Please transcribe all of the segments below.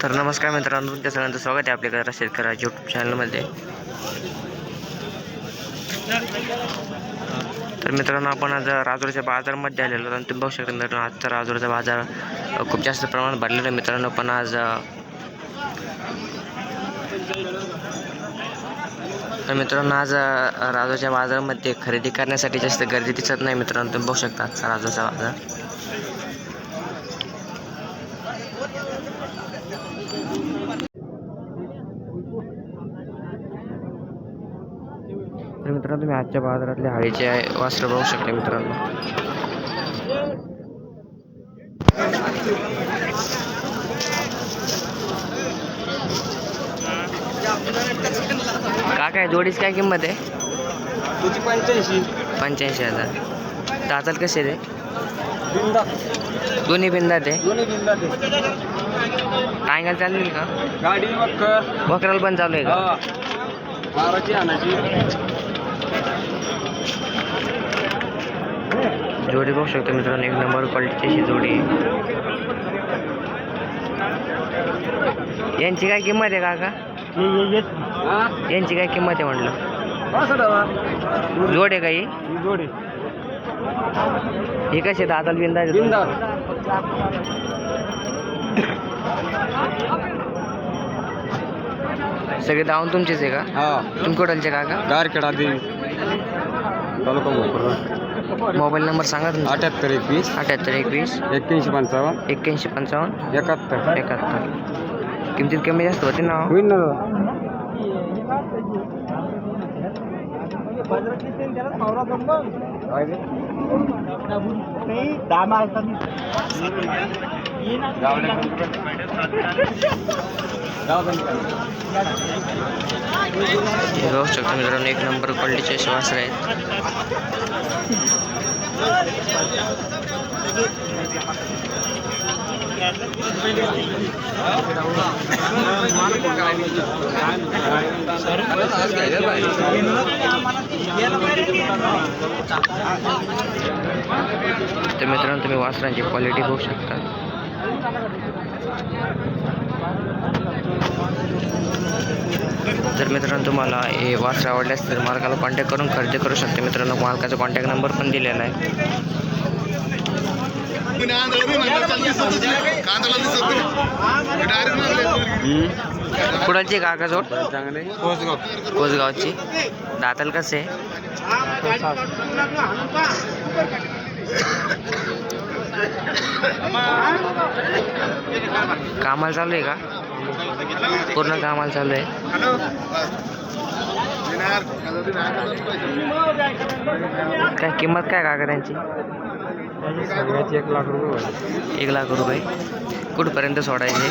तर नमस्कार मित्रांनो तुमच्या सगळ्यांचं स्वागत आहे आपल्याकडे शेतकऱ्या यूट्यूब चॅनलमध्ये तर मित्रांनो आपण आज राजूरच्या बाजारमध्ये आलेलो आणि तुम्ही बघू शकता मित्रांनो आजचा राजूरचा बाजार खूप जास्त प्रमाणात भरलेला आहे मित्रांनो पण आज तर मित्रांनो आज राजूच्या राजूरच्या बाजारामध्ये खरेदी करण्यासाठी जास्त गर्दी दिसत नाही मित्रांनो तुम्ही बघू शकता आजचा राजूरचा बाजार. तर मित्रांनो तुम्ही आजच्या बाजारातले हळीचे वस्त्र बघू शकता मित्रांनो. का काय जोडीच काय किंमत आहे? तुझी पंच्याऐंशी. पंच्याऐंशी हजार. दाताल कसे ते बिंदा दोन्ही बिंदात आहे? दोन्ही बिंदा ते टायंगल चालेल का? गाडी वक्कर. वक्राला पण चालू आहे का? बाराची आणायची. जोडी बघू शकतो मित्रांनो. एक नंबर क्वालिटीची अशी जोडी. आहे. यांची काय किंमत आहे काका? हा यांची काय किंमत आहे म्हटलं? जोड आहे का ही? ही जोडी ही कशी दाताल बिंदा बिंदा सगळे दावून तुमचेच आहे का? हा. तुम्ही कुठलचे काका? गारखेडा देवी तालुका मोबाईल नंबर सांगा तुमचा. अठ्याहत्तर एकवीस. अठ्याहत्तर एकवीस. एक्क्याऐंशी पंचावन्न. एक्क्याऐंशी पंचावन्न. एकाहत्तर. एकाहत्तर. किमतीत कमी जास्त होते ना हो? होईल ना दादा बघू. शकता मित्रांनो एक नंबर क्वालिटीचे श्वास आहेत. तर मित्रांनो तुम्ही वासरांची क्वालिटी बघू शकता. जर मित्रांनो तुम्हाला हे वासर आवडल्यास तर मालकाला कॉन्टॅक्ट करून खरेदी करू शकता. मित्रांनो मालकाचा कॉन्टॅक्ट नंबर पण दिलेला आहे. कुडालची काकाजोड चांगले. कोसगाव. कोसगावची. दाताल कसे कामाला चालू आहे का? पूर्ण कामाला चालू आहे. काय किंमत काय काका त्यांची? सांगायची एक लाख रुपये एक लाख रुपये. कुठपर्यंत सोडायचे?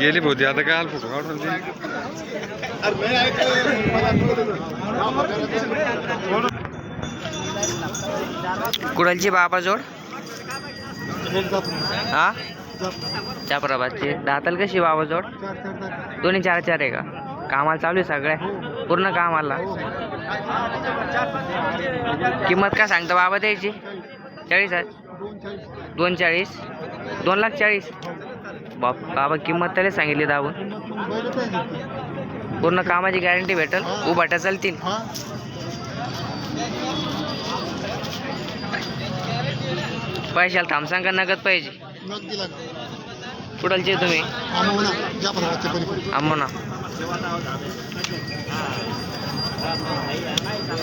गेली होती आता काय फोटो काढून कुडलची बाबा जोड? हा? चापराबादची. दाताल कशी बाबा जोड? दोन्ही चार चार आहे का? कामाला चालू आहे सगळ्या पूर्ण कामाला. किंमत काय सांगता बाबा द्यायची चाळीस आहे. दोन चाळीस दोन लाख चाळीस. बाप बाबा किंमत त्याला सांगितली दाबून. पूर्ण कामाची गॅरंटी भेटेल. उभाट्या चालतील पैशाला थांबसांग का नगद पाहिजे कुठलचे तुम्ही? आम्हाला.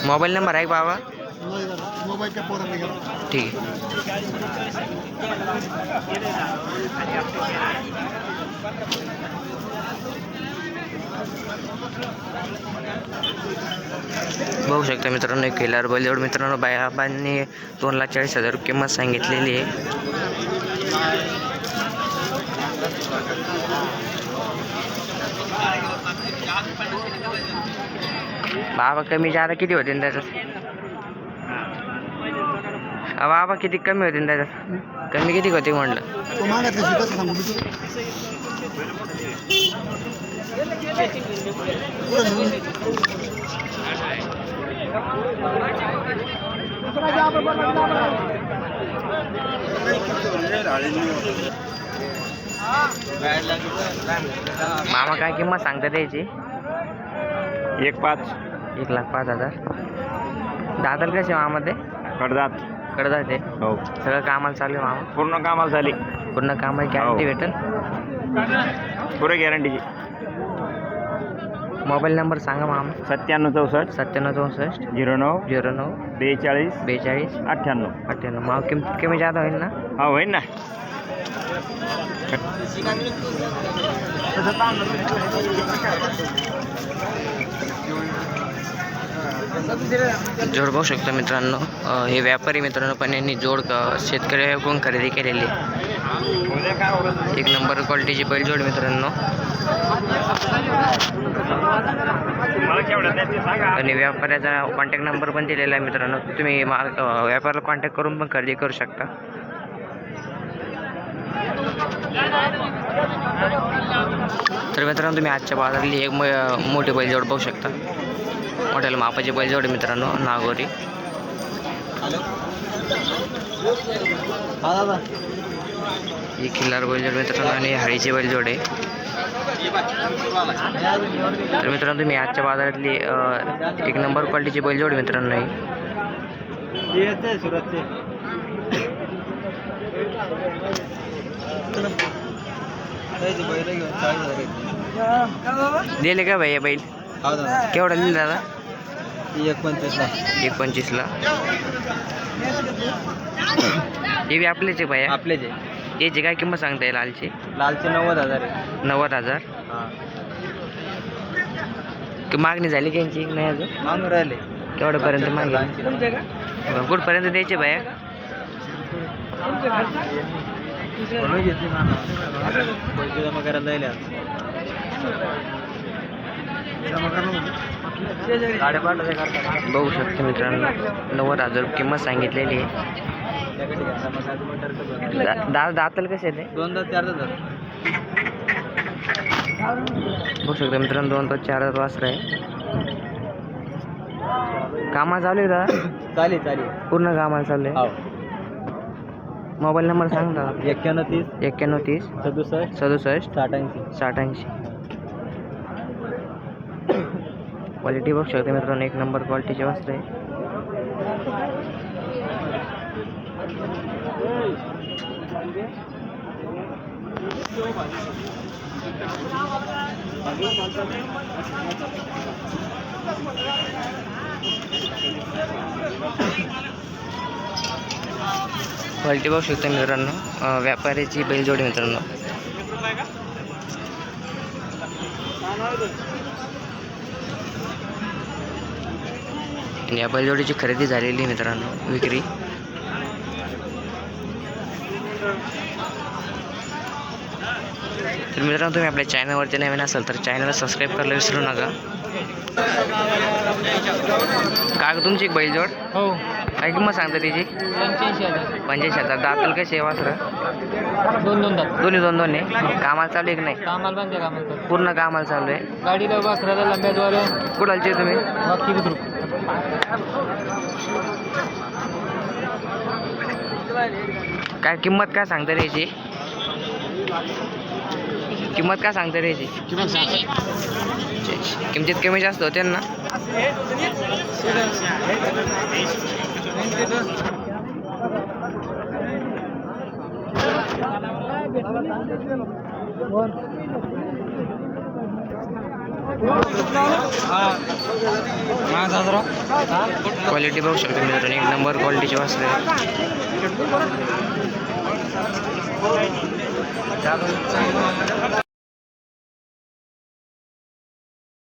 मोबाईल नंबर आहे का बाबा? ठीक आहे. बघू शकता मित्रांनो एक केल्यावर एवढं मित्रांनो बाबांनी दोन लाख चाळीस हजार रुपये किंमत सांगितलेली आहे. बाबा कमी जादा किती होते त्याच्यात? अहो बाबा किती कमी होते ना त्याच्यात? कमी किती होते म्हटलं तो मागतलं कसं सांगू मी तुला? मामा काय किंमत सांगता त्याची? एक पाच. एक लाख पाच हजार. दादल कसे मामामध्ये? कडदात कडदा ते हो. सगळं कामाला चालू आहे मामा? पूर्ण कामाला झाली पूर्ण कामाची गॅरंटी हो. भेटेल? पुरे गॅरंटीची मोबाईल नंबर सांगा मामा. सत्त्याण्णव चौसष्ट. सत्त्याण्णव चौसष्ट. झिरो नऊ. झिरो नऊ. बेचाळीस. बेचाळीस. अठ्ठ्याण्णव. अठ्ठ्याण्णव. माव किंमत कमी जादा होईल ना? हा होईल ना. जोड बघू शकतो मित्रांनो. हे व्यापारी मित्रांनो पण यांनी जोड शेतकऱ्याकडून खरेदी केलेली. आहे. एक नंबर क्वालिटीची बैलजोड मित्रांनो. आणि व्यापाऱ्याचा कॉन्टॅक्ट नंबर पण दिलेला आहे मित्रांनो. तुम्ही माल व्यापाऱ्याला कॉन्टॅक्ट करून पण खरेदी करू शकता. तर मित्रांनो तुम्ही आजच्या बाजारातली एक म- मोठी बैलजोड बघू शकता. मोठ्याला मापाची बैलजोड मित्रांनो नागोरी. हा खिल्लार बैलजोड मित्रांनो आणि हळीची बैलजोड आहे तर मित्रांनो तुम्ही आजच्या बाजारातली एक नंबर क्वालिटीची बैलजोड मित्रांनो ही. दिले का भाई बैल? केवढा दिला दादा? एक पंचवीसला एक पंचवीसला हे बी आपलेच आहे भाई आपले जे याची काय किंमत सांगता येईल लालची? लालचे नव्वद हजार आहे. नव्वद हजार? हा. की मागणी झाली की यांची? नाही अजून? मागून राहिले. केवढ्यापर्यंत मागणी? कुठपर्यंत द्यायचे भाया? म्हणून घेतली ना पैसे जमा करायला जायला. बघू शकतो मित्रांनो नव्वद हजार किंमत सांगितलेली आहे. दा- दातल कसे ते दोनदा झालं. बघू शकतो मित्रांनो दोन तास चार तास वासर आहे. कामा चालू आहे दादा चालेल चालेल. पूर्ण कामाला चालू आहे? हो. मोबाईल नंबर सांग दादा एक्क्याण्णव तीस. एक्क्याण्णव तीस. सदुसष्ट. सदुसष्ट. साठ ऐंशी. साठ ऐंशी. क्वालिटी बघू शकतो मित्रांनो एक नंबर क्वालिटीचे वस्त्र आहे. क्वालिटी बघू शकतो मित्रांनो व्यापाऱ्याची बैलजोडी मित्रांनो. आणि या बैलजोडीची खरेदी झालेली मित्रांनो विक्री. तर मित्रांनो तुम्ही आपल्या चॅनलवरती नवीन असाल तर चॅनलला सबस्क्राईब करायला विसरू नका. का ग तुमची एक बैलजोड? हो. काय किंमत सांगता त्याची? पंच्याऐंशी हजार. पंच्याऐंशी हजार. दातल कसे वासरं? दोन दोन दात. दोन्ही दोन दोन आहे कामाला चालू आहे की नाही? कामाला बांधते कामाला. पूर्ण कामाला चालू आहे. गाडीला लंब्या द्वारे कुठालचे तुम्ही? बाकी बुद्रुक. काय किंमत काय सांगता रे याची? किंमत काय सांगता रे याची? किमतीत कमी जास्त होते ना? क्वालिटी बघू शकतो मित्रांनो. एक नंबर क्वालिटीची वासरे आहे.